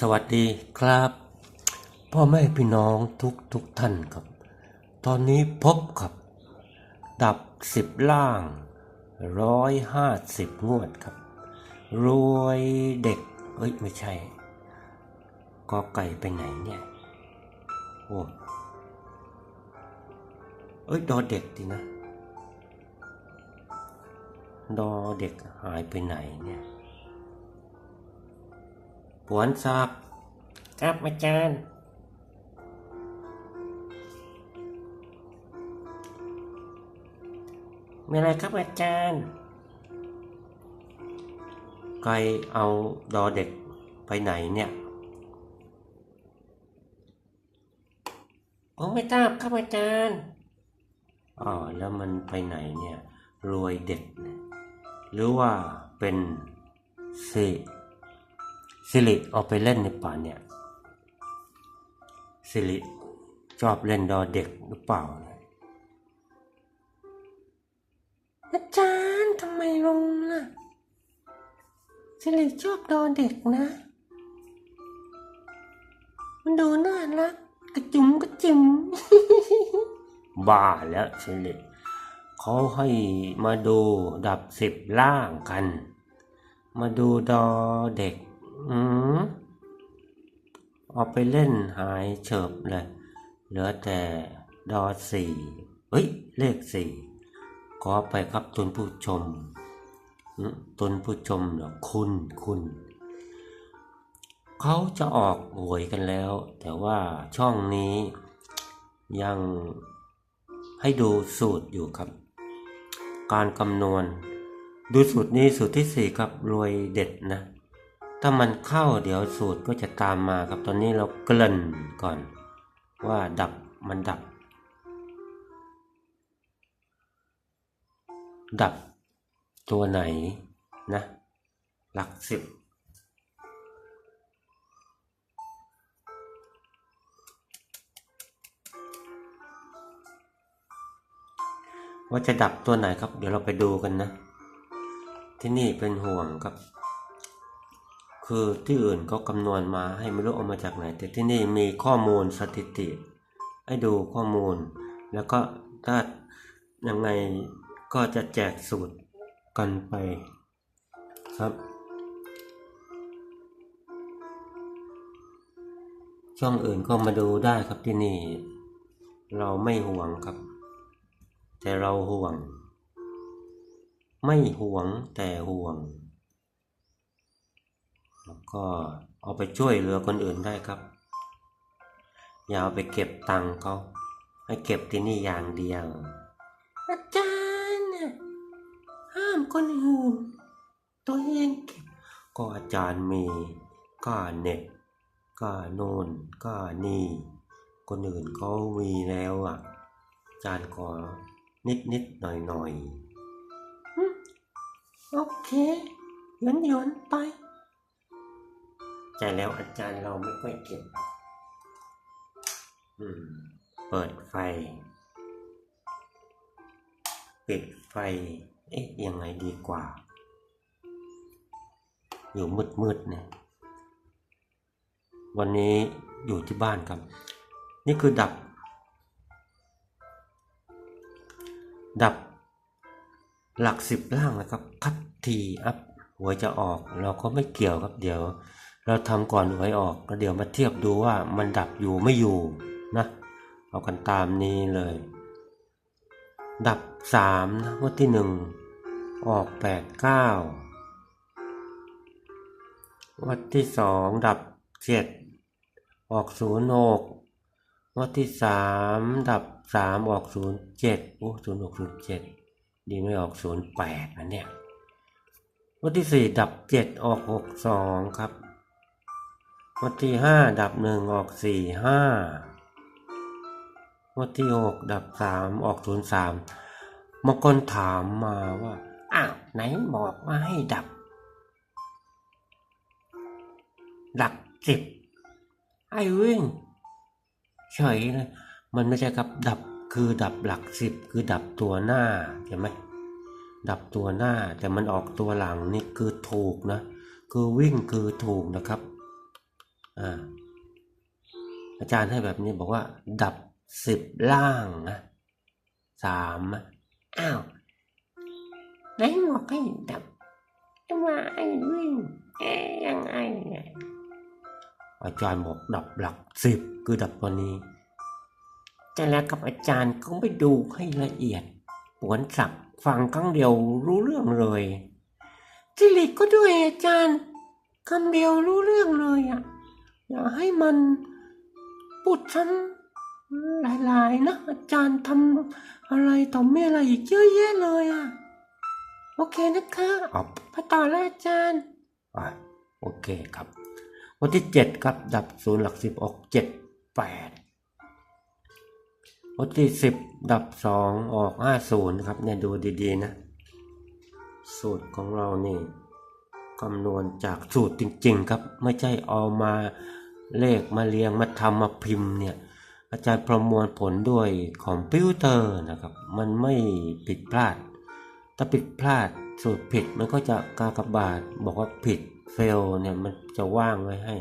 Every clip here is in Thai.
สวัสดีครับ พ่อแม่พี่น้องทุกทุกท่านครับ ตอนนี้พบกับ ดับสิบล่างร้อยห้าสิบงวดครับ รวยเด็ก เอ้ย ไม่ใช่กอไก่ไปไหนเนี่ย โอ้เอ้ย ดอเด็กดีนะ ดอเด็กหายไปไหนเนี่ย ผวนศักดิ์ครับอาจารย์ มีอะไรครับอาจารย์ไกเอาดอเด็กไปไหนเนี่ย ผมไม่ทราบครับอาจารย์อ๋อแล้วมันไปไหนเนี่ย รวยเด็กเนี่ยหรือว่าเป็นสิ สิริเอาไปเล่นในป่าเนี่ยสิริชอบเล่นดอเด็กหรือเปล่าเนี่ยอาจารย์ทำไมลงล่ะสิริชอบดอเด็กนะ มันดูน่ารักกระจุ๋มกระจิ๋มบ้าแล้วสิริเขาให้มาดูดับสิบล่างกัน มาดูดอเด็ก อืมเอาไปเล่นหายเฉิบเลย เหลือแต่ดอสี่เฮ้ย เลขสี่ขอไปครับตุนผู้ชมอืมตุนผู้ชมเหรอคุณคุณเขาจะออกหวยกันแล้ว แต่ว่าช่องนี้ยังให้ดูสูตรอยู่ครับ การคำนวณ ดูสูตรนี้สูตรที่สี่ครับรวยเด็ดนะ ถ้ามันเข้าเดี๋ยวสูตรก็จะตามมาครับตอนนี้เราเกริ่นก่อน ว่าดับมันดับ ดับตัวไหนนะ หลักสิบว่าจะดับตัวไหนครับ เดี๋ยวเราไปดูกันนะ ที่นี่เป็นห่วงครับ คือที่อื่นเขาคำนวณมาให้ไม่รู้เอามาจากไหน แต่ที่นี่มีข้อมูลสถิติ ให้ดูข้อมูล แล้วก็ถ้ายังไงก็จะแจกสูตรกันไปครับ ช่องอื่นก็มาดูได้ครับที่นี่ เราไม่ห่วงครับ แต่เราห่วง ไม่ห่วงแต่ห่วง แล้วก็เอาไปช่วยเหลือคนอื่นได้ครับ อย่าเอาไปเก็บตังค์เขาให้เก็บที่นี่อย่างเดียว อาจารย์ห้ามคนอื่น ตัวเองเก็บ ก็อาจารย์มีก็เน็ตก็โน่นก็นี่ คนอื่นเขามีแล้วอะ อาจารย์ขอนิดนิดๆหน่อยหน่อยๆโอเคหยวนหยวนๆไป ใจแล้วอาจารย์เราไม่ค่อยเก็บอืมเปิดไฟ ปิดไฟ เอ๊ะยังไงดีกว่า อยู่มืดมืดเนี่ย วันนี้อยู่ที่บ้านครับ นี่คือดับ ดับ หลักสิบล่างนะครับ คัดทีอัพหัวจะออก เราก็ไม่เกี่ยวครับเดี๋ยว เราทำก่อนหวยออกแล้วเดี๋ยวมาเทียบดูว่ามันดับอยู่ไม่อยู่นะ เอากันตามนี้เลย ดับสามนะวันที่หนึ่งออกแปดเก้าวันที่สองดับเจ็ดออกศูนย์หกวันที่สามดับสามออกศูนย์เจ็ดโอ้ศูนย์หกศูนย์เจ็ดดีไม่ออกศูนย์แปดนะเนี่ย วันที่สี่ดับเจ็ดออกหกสองครับ วันที่ห้าดับหนึ่งออกสี่ห้าวันที่หกดับสามออกศูนย์สามบางคนถามมาว่า อ้าวไหนบอกว่าให้ดับ ดับสิบไอ้วิ่งเฉยเลยมันไม่ใช่ครับดับคือดับหลักสิบคือดับตัวหน้าใช่ไหมดับตัวหน้าแต่มันออกตัวหลังนี่คือถูกนะ คือวิ่งคือถูกนะครับ อาจารย์ให้แบบนี้บอกว่า ดับสิบล่างนะสามอ้าวไหนบอกให้ดับจะมาไอ้วิ่งเอ๊ยังไงเนี่ยอาจารย์บอกดับหลักสิบคือดับตัวนี้แต่แล้วกับอาจารย์ก็ไปดูให้ละเอียดปวนสับฟังครั้งเดียวรู้เรื่องเลยจิริก็ด้วยอาจารย์คำเดียวรู้เรื่องเลยอะ อย่าให้มันพูดซ้ำหลายๆ นะ อาจารย์ทำอะไรต่อไม่อะไรอีกเยอะแยะเลยอะ โอเคนะคะออกไปต่อแล้วอาจารย์อะโอเคครับ วันที่เจ็ดครับ ดับศูนย์หลักสิบออกเจ็ดแปดวันที่สิบดับสองออกห้าศูนย์ครับเนี่ยดูดีๆนะ สูตรของเรานี่คำนวณจากสูตรจริง ๆ ครับ ไม่ใช่เอามา เลขมาเรียงมาทำมาพิมพ์เนี่ยอาจารย์ประมวลผลด้วยคอมพิวเตอร์นะครับ มันไม่ผิดพลาด ถ้าผิดพลาดสูตรผิดมันก็จะกากบาทบอกว่าผิดเฟลเนี่ยมันจะว่างไว้ให้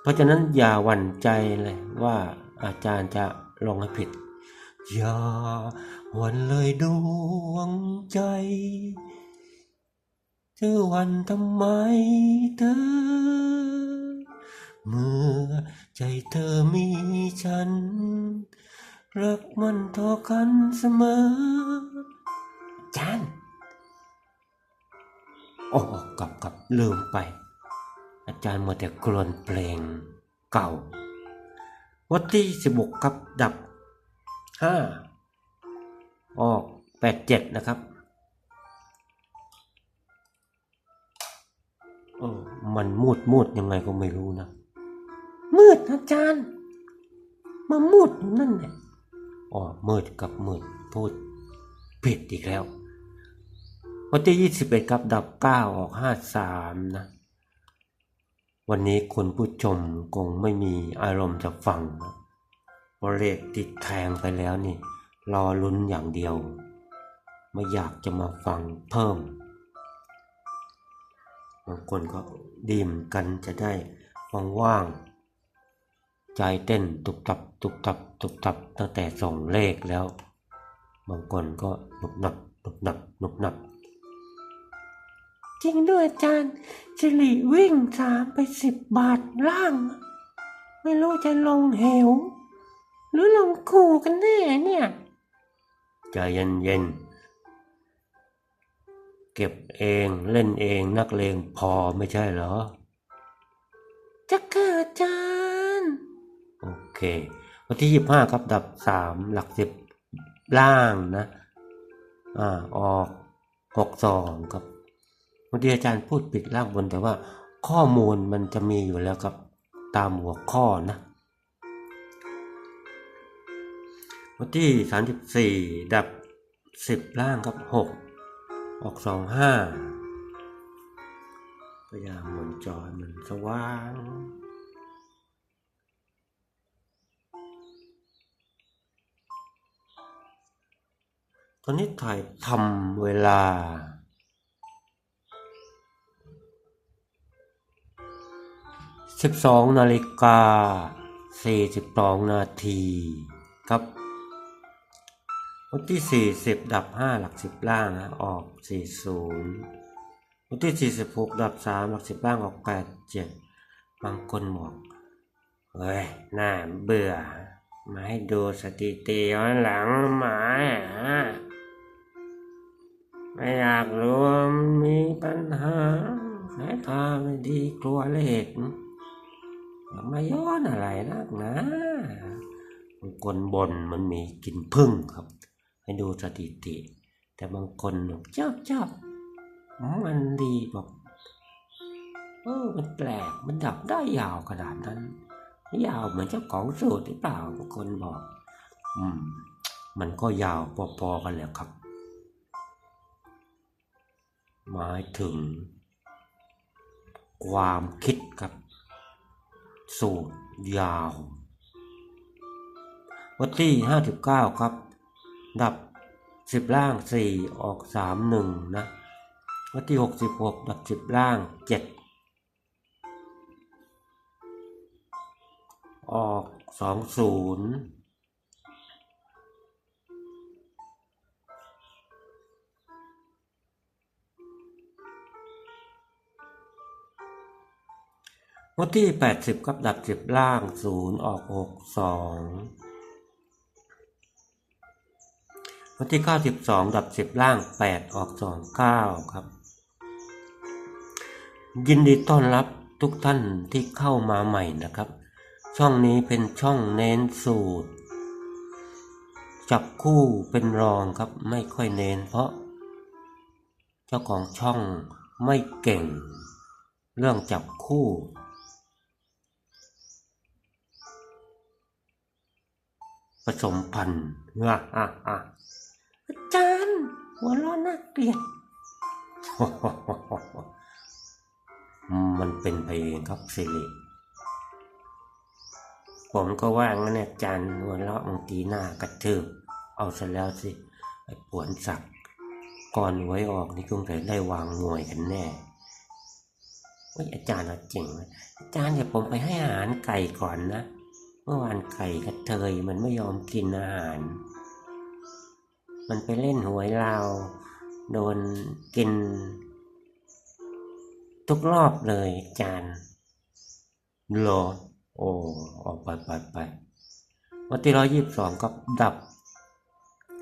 เพราะฉะนั้นอย่าหวั่นใจเลยว่าอาจารย์จะลงให้ผิด อย่าหวั่นเลยดวงใจเธอหวั่นทำไมเธอ เมื่อใจเธอมีฉัน รักมันเท่ากันเสมออาจารย์โอ้กลับกลับลืมไป อาจารย์มัวแต่กลวนเพลงเก่า วัดที่สิบกครับดับห้าออกแปดเจ็ดนะครับเออมันมูดมูดยังไงก็ไม่รู้นะ มืดอาจารย์ มามืดอยู่นั่นแหละอ๋อมืดกับมืดพูดผิดอีกแล้ว วันที่ยี่สิบเอ็ดครับดับเก้าออกห้าสามนะ วันนี้คุณผู้ชมคงไม่มีอารมณ์จะฟังนะเพราะเลขติดแทงไปแล้วนี่ รอลุ้นอย่างเดียว ไม่อยากจะมาฟังเพิ่มบางคนก็ดีมกันจะได้ว่างๆ ใจเต้นตุบตับตุบตับตุบตับตั้งแต่ส่งเลขแล้ว บางคนก็หนุบหนับหนุบหนับหนุบหนับ จริงด้วยอาจารย์สิริวิ่งสามไปสิบบาทล่าง ไม่รู้จะลงเหว หรือลงคูกันแน่เนี่ย ใจเย็นเย็นๆเก็บเองเล่นเองนักเลงพอไม่ใช่เหรอจะเกิดอาจารย์โอ เค วันที่ยี่ห้าครับ ดับสามหลักสิบล่างนะ อ่า ออกหกสองครับบางทีอาจารย์พูดปิดล่างบนแต่ว่าข้อมูลมันจะมีอยู่แล้วครับ ตามหัวข้อนะ วันที่สามสิบสี่ดับสิบล่างครับหกออกสองห้าพยายามหมุนจอให้มันสว่าง ตอนนี้ถ่ายทำเวลา สิบสองนาฬิกาสี่สิบสองนาทีครับวันที่สี่สิบดับห้าหลักสิบล่างนะออกสี่ศูนย์วันที่สี่สิบหกดับสามหลักสิบล่างออกแปดเจ็ดบางคนบอกเฮ้ยน่าเบื่อมาให้ดูสถิติย้อนหลังหมาอะ ไม่อยากรู้ว่ามีปัญหาสายตาไม่ดีกลัวเลขอย่ามาย้อนอะไรนักนะบางคนบนมันมีกินพึ่งครับ ให้ดูสถิติ แต่บางคนชอบชอบมันดีบอกเออมันแปลกมันดับได้ยาวขนาดนั้น ยาวเหมือนเจ้าของสูตรหรือเปล่าบางคนบอก อืม มันก็ยาวพอๆกันแหละครับ หมายถึง ความคิดกับ สูตรยาว วันที่ห้าสิบเก้าครับ ดับสิบล่างสี่ออกสามหนึ่งนะ วันที่หกสิบหกดับสิบล่างเจ็ดออกสอ งวันที่แปดสิบกับดับสิบล่างศูนย์ออกหกสองวันที่เก้าสิบสองดับสิบล่างแปดออกสองเก้าครับ ยินดีต้อนรับทุกท่านที่เข้ามาใหม่นะครับ ช่องนี้เป็นช่องเน้นสูตร จับคู่เป็นรองครับไม่ค่อยเน้นเพราะ เจ้าของช่องไม่เก่ง เรื่องจับคู่ ผสมพันธุ์อะอะอะอาจารย์หัวเร้อนน่าเกลียด มันเป็นไปเองครับสิริผมก็ว่างั้นอาจารย์หัวเราะบางทีหน้ากระทืบเอาซะแล้วสิไอ้ปวนสักก่อนไว้ออกนี่คงจะได้วางงวยกันแน่เฮ้ยอาจารย์เอาจริงไหมอาจารย์เดี๋ยวผมไปให้อาหารไก่ก่อนนะ เมื่อวานไก่กระเทยมันไม่ยอมกินอาหาร มันไปเล่นหวยเราวโดนกิน ทุกรอบเลยจารย์เหรอโอ้ออกไปไปไปวันที่ร้อยยี่สิบสองก็ดับ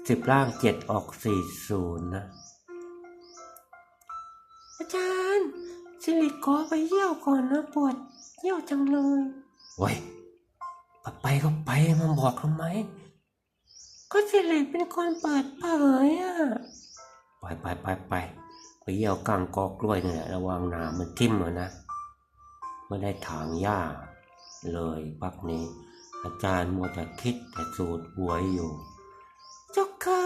สิบล่างเจ็ดออกสี่ศูนย์นะ อาจารย์สิริขอไปเยี่ยวก่อนนะปวดเยี่ยวจังเลย โว้ย ไปก็ไปมาบอกทำไม ก็สิริเป็นคนเปิดเผยอะ ไปไปไปไปไปเยี่ยวกลางกอกล้วยเนี่ยระวังหนามันทิ่มอะนะไม่ได้ถางหญ้า เลยพักนี้ อาจารย์มัวแต่คิดแต่สูตรหวยอยู่เจ้าค่ะ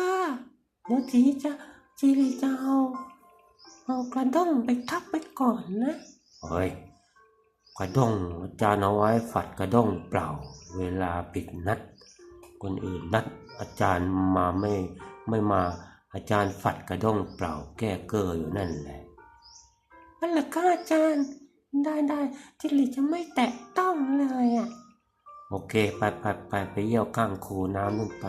เดี๋ยวจีจะจีริจะเอาเอากระด้งไปทับไปก่อนนะเฮ้ย กระด้งอาจารย์เอาไว้ฝัดกระด้งเปล่า เวลาปิดนัด คนอื่นนัด อาจารย์มาไม่ไม่มาอาจารย์ฝัดกระด้งเปล่าแก้เกออยู่นั่นแหละนั่นแหละค่ะอาจารย์ ได้ได้จิริจะไม่แตะต้องเลยอะ โอเค ไปไปไปไปเยี่ยวข้างคูน้ำนู่นไป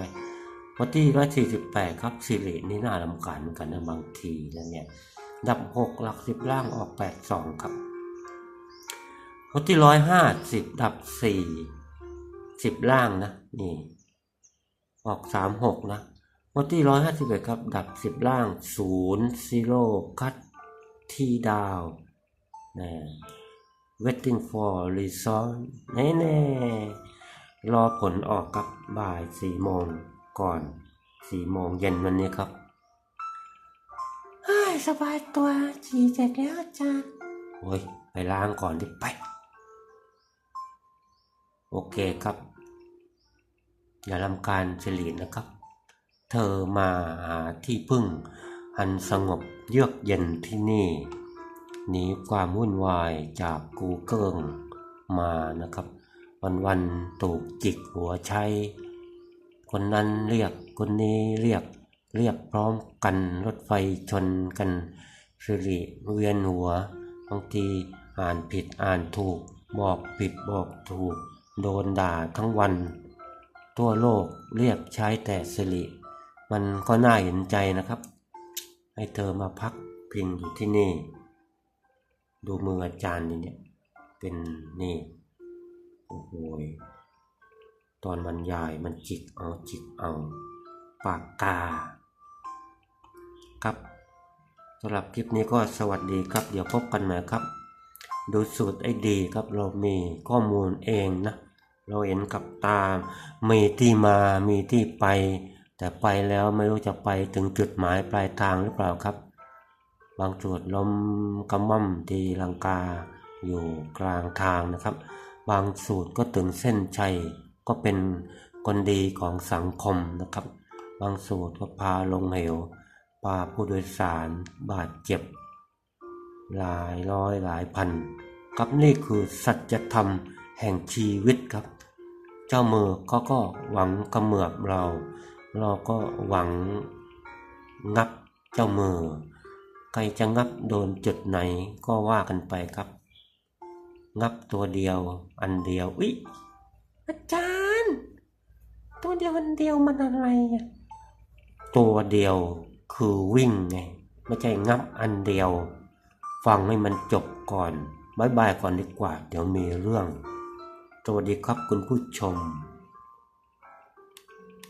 วันที่ร้อยสี่สิบแปดครับสิรินี่น่าลำคาญเหมือนกันนะบางทีนะเนี่ย ดับหกหลักสิบล่างออกแปดสองครับ วันที่ร้อยห้าสิบดับสี่สิบล่างนะนี่ ออกสามหกนะวันที่ร้อยห้าสิบเอ็ดครับ ดับสิบล่างศูนย์ซีโร่คัดที่ดาวนะ waiting for result แน่แน่รอผลออกกับบ่ายสี่โมงก่อนสี่โมงเย็นวันนี้ครับสบายตัวฉี่เสร็จแล้วอาจาโอ้ย ไปล้างก่อนดิไป โอเคครับ อย่าลำการสิรินะครับ เธอมาหาที่พึ่ง อันสงบเยือกเย็นที่นี่หนีความวุ่นวายจากกูเกิลมานะครับ วันวันถูกจิกหัวใช้ คนนั้นเรียกคนนี้เรียกเรียกพร้อมกันรถไฟชนกันสิริเวียนหัวบางทีอ่านผิดอ่านถูก บอกผิดบอกถูก โดนด่าทั้งวัน ทั่วโลกเรียกใช้แต่สิริ มันก็น่าเห็นใจนะครับ ให้เธอมาพักพิงอยู่ที่นี่ ดูมืออาจารย์นี่เนี่ยเป็นนี่โอ้โหตอนบรรยายมันจิกเอาจิกเอา ปากกา ครับสำหรับคลิปนี้ก็สวัสดีครับ เดี๋ยวพบกันใหม่ครับ ดูสูตรไอ้ดีครับเรามีข้อมูลเองนะ เราเห็นกับตา มีที่มา มีที่ไป แต่ไปแล้วไม่รู้จะไปถึงจุดหมายปลายทางหรือเปล่าครับ บางจุดล้มกำม่ำตีลังกาอยู่กลางทางนะครับ บางสูตรก็ถึงเส้นชัยก็เป็นคนดีของสังคมนะครับ บางสูตรก็พาลงเหวพาผู้โดยสารบาดเจ็บ หลายร้อยหลายพันครับนี่คือสัจธรรมแห่งชีวิตครับ เจ้ามือเขาก็หวังกำเมือบเรา เราก็หวังงับเจ้ามือ ใครจะงับโดนจุดไหนก็ว่ากันไปครับ งับตัวเดียวอันเดียวอุ๊ยอาจารย์ ตัวเดียวอันเดียวมันอะไรอะตัวเดียวคือวิ่งไงไม่ใช่งับอันเดียว ฟังให้มันจบก่อนบายบายก่อนดีกว่า เดี๋ยวมีเรื่อง สวัสดีครับคุณผู้ชม